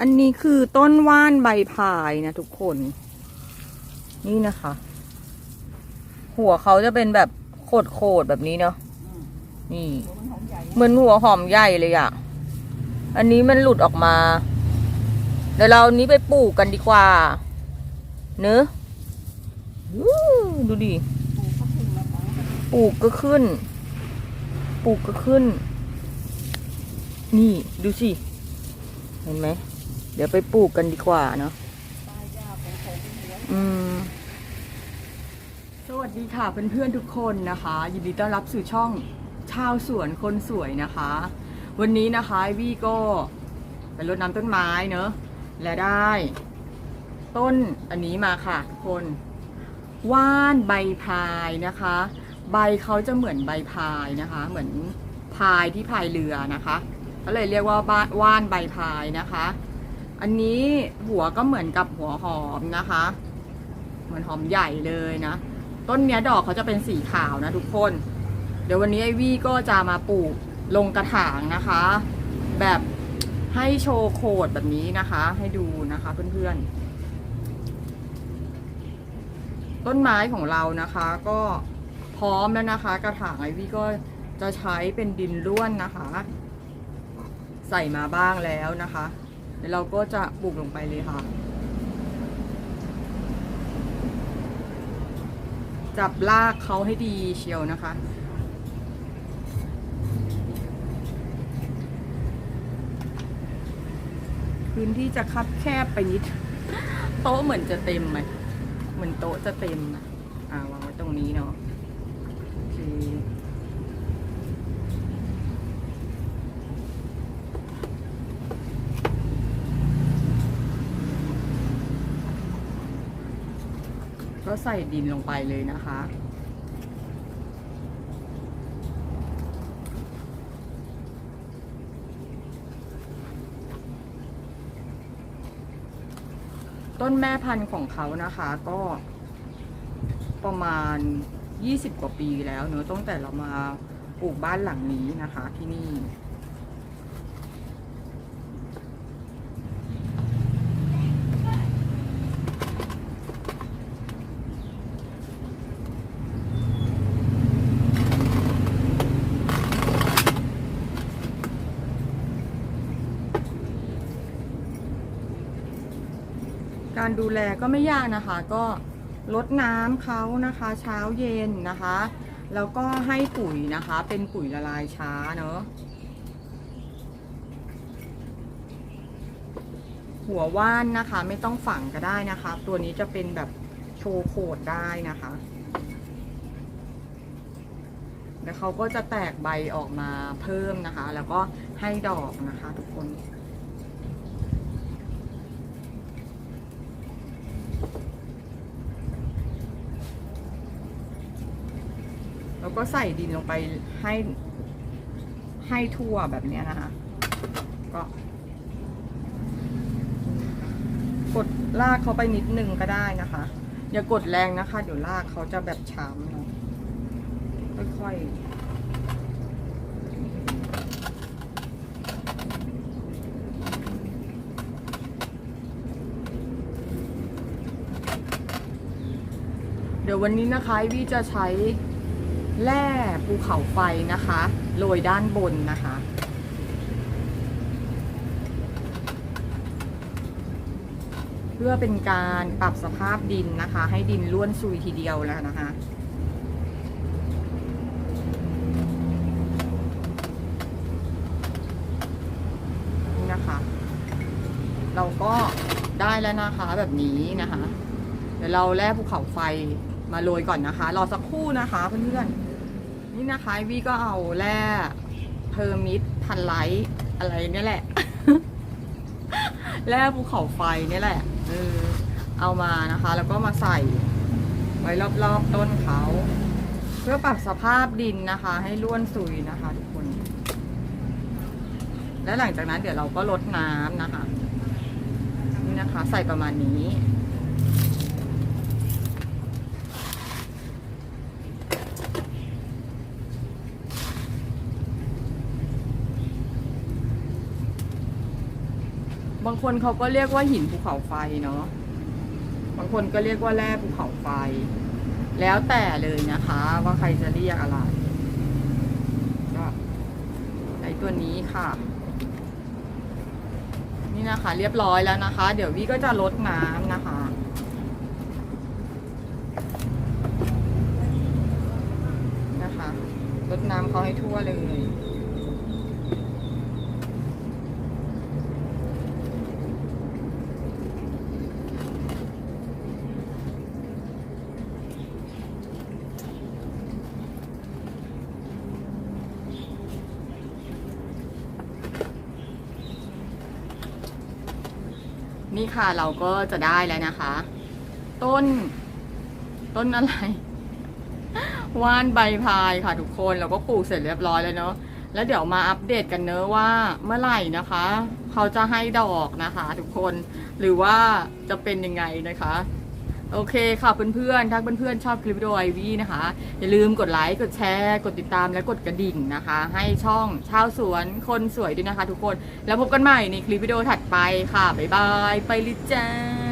อันนี้คือต้นว่านใบพายนะทุกคน นี่นะคะ หัวเขาจะเป็นแบบโขดๆแบบนี้เนาะนี่ เหมือนหัวหอมใหญ่เลยอะ่ะอันนี้มันหลุดออกมา เดี๋ยวเราอันนี้ไปปลูกกันดีกว่า เนอะอู้ดูดิปลูกก็ขึ้น ปลูกก็ขึ้น นี่ดูสิ เห็นไหม เดี๋ยวไปปลูกกันดีกว่าเนาะอืมสวัสดีค่ะเพื่อนๆทุกคนนะคะ ยินดีต้อนรับสู่ช่องชาวสวนคนสวยนะคะ วันนี้นะคะวี่ก็ไปรดน้ำต้นไม้เนอะและได้ ต้นอันนี้มาค่ะทุกคน ว่านใบพายนะคะ ใบเขาจะเหมือนใบพายนะคะ เหมือนพายที่พายเรือนะคะก็เลยเรียกว่าว่านใบพายนะคะ อันนี้หัวก็เหมือนกับหัวหอมนะคะ เหมือนหอมใหญ่เลยนะ ต้นเนี้ยดอกเขาจะเป็นสีขาวนะทุกคน เดี๋ยววันนี้ไอวี่ก็จะมาปลูกลงกระถางนะคะ แบบให้โชว์โคดแบบนี้นะคะ ให้ดูนะคะเพื่อนๆ ต้นไม้ของเรานะคะก็พร้อมแล้วนะคะ กระถางไอวี่ก็จะใช้เป็นดินร่วนนะคะ ใส่มาบ้างแล้วนะคะ เดี๋ยวเราก็จะปลูกลงไปเลยค่ะ จับลากเขาให้ดีเชียวนะคะพื้นที่จะคับแคบไปนิด โต๊ะเหมือนจะเต็มไหมเหมือนโต๊ะจะเต็มนะอ่าวางไว้ตรงนี้เนาะโอเค ใส่ดินลงไปเลยนะคะ ต้นแม่พันธุ์ของเขานะคะก็ประมาณ 20 กว่าปีแล้วเนอะตั้งแต่เรามาปลูกบ้านหลังนี้นะคะที่นี่ การดูแลก็ไม่ยากนะคะ ก็ลดน้ำเขานะคะ เช้าเย็นนะคะ แล้วก็ให้ปุ๋ยนะคะ เป็นปุ๋ยละลายช้าเนอะหัวว่านนะคะ ไม่ต้องฝังก็ได้นะคะ ตัวนี้จะเป็นแบบโชว์โคดได้นะคะแล้วเขาก็จะแตกใบออกมาเพิ่มนะคะ แล้วก็ให้ดอกนะคะทุกคน แล้ว ก็ใส่ดินลงไปให้ให้ทั่วแบบนี้นะคะ ก็ กดลากเขาไปนิดนึงก็ได้นะคะ อย่ากดแรงนะคะ เดี๋ยวลากเขาจะแบบช้ำเนาะค่อยๆเดี๋ยววันนี้นะคะ วี่จะใช้ แร่ภูเขาไฟนะคะโรยด้านบนนะคะเพื่อเป็นการปรับสภาพดินนะคะ ให้ดินล้วนซุยทีเดียวแล้วนะคะ นี่นะคะ เราก็ได้แล้วนะคะแบบนี้นะคะ เดี๋ยวเราแล่ภูเขาไฟมาโรยก่อนนะคะ รอสักครู่นะคะเพื่อนๆ นี่นะคะวีก็เอาแร่เพอร์มิดพันไลท์อะไรเนี่ยแหละ แร่ภูเขาไฟเนี่ยแหละเออเอามานะคะ แล้วก็มาใส่ไว้รอบๆต้นเขา เพื่อปรับสภาพดินนะคะ ให้ร่วนซุยนะคะทุกคน และหลังจากนั้นเดี๋ยวเราก็ลดน้ำนะคะ นี่นะคะ ใส่ประมาณนี้ บางคนเขาก็เรียกว่าหินภูเขาไฟเนาะบางคนก็เรียกว่าแร่ภูเขาไฟ แล้วแต่เลยนะคะ ว่าใครจะเรียกอะไรก็ใช้ตัวนี้ค่ะ นี่นะคะ เรียบร้อยแล้วนะคะ เดี๋ยววี่ก็จะลดน้ำนะคะนะคะลดน้ำเขาให้ทั่วเลย นี่ค่ะเราก็จะได้แล้วนะคะ ต้น ต้นอะไร ว่านใบพายค่ะทุกคนเราก็ปลูกเสร็จเรียบร้อยแล้วเนาะแล้วเดี๋ยวมาอัปเดตกันเนอะว่าเมื่อไหร่นะคะ เขาจะให้ดอกนะคะ ทุกคนหรือว่าจะเป็นยังไงนะคะ โอเคค่ะเพื่อนๆถ้าเพื่อนๆชอบคลิปวิดีโอไอวีนะคะ อย่าลืมกดไลค์กดแชร์ กดติดตามและกดกระดิ่งนะคะ ให้ช่องชาวสวนคนสวยด้วยนะคะ ทุกคนแล้วพบกันใหม่ในคลิปวิดีโอถัดไปค่ะบ๊ายบายไปลิจ้า